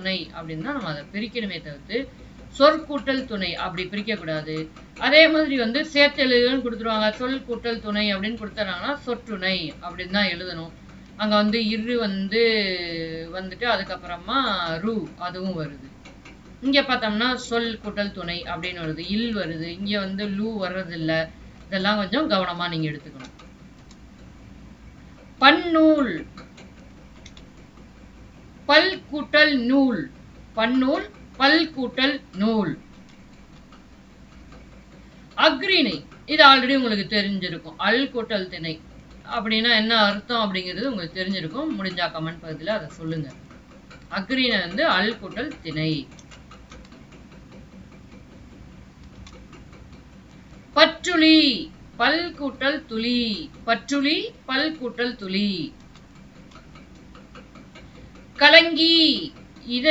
துணை அப்படின்னு தான் நம்ம அதை பிரிக்கணுமே தவிர்த்து சொற்கூட்டல் துணை அப்படி பிரிக்கக்கூடாது. அதே மாதிரி வந்து சேர்த்தெழுதுன்னு கொடுத்துருவாங்க. சொல் கூட்டல் துணை அப்படின்னு கொடுத்துறாங்கன்னா சொற்றுணை அப்படின்னு தான் எழுதணும். அங்கே வந்து இரு வந்து வந்துட்டு அதுக்கப்புறமா ரூ அதுவும் வருது. இங்கே பார்த்தோம்னா சொல் கூட்டல் துணை அப்படின்னு வருது. இல் வருது. இங்கே வந்து லூ வர்றதில்ல. இதெல்லாம் கொஞ்சம் கவனமாக நீங்கள் எடுத்துக்கணும். பன்னூல் பல் கூட்டல் நூல். பன்னூல் பல் கூட்டல் நூல். அக்ரிணை இது ஆல்ரெடி உங்களுக்கு தெரிஞ்சிருக்கும். அல் கூட்டல் திணை. அப்படின்னா என்ன அர்த்தம் அப்படிங்கிறது உங்களுக்கு தெரிஞ்சிருக்கும். முடிஞ்சா கமெண்ட் பகுதியில் அதை சொல்லுங்க. அக்ரிணை வந்து அல் கூட்டல் திணை. பற்றுளி பல் கூட்டல் துளி. பற்றுளி பல் கூட்டல் துளி. கலங்கி. இதை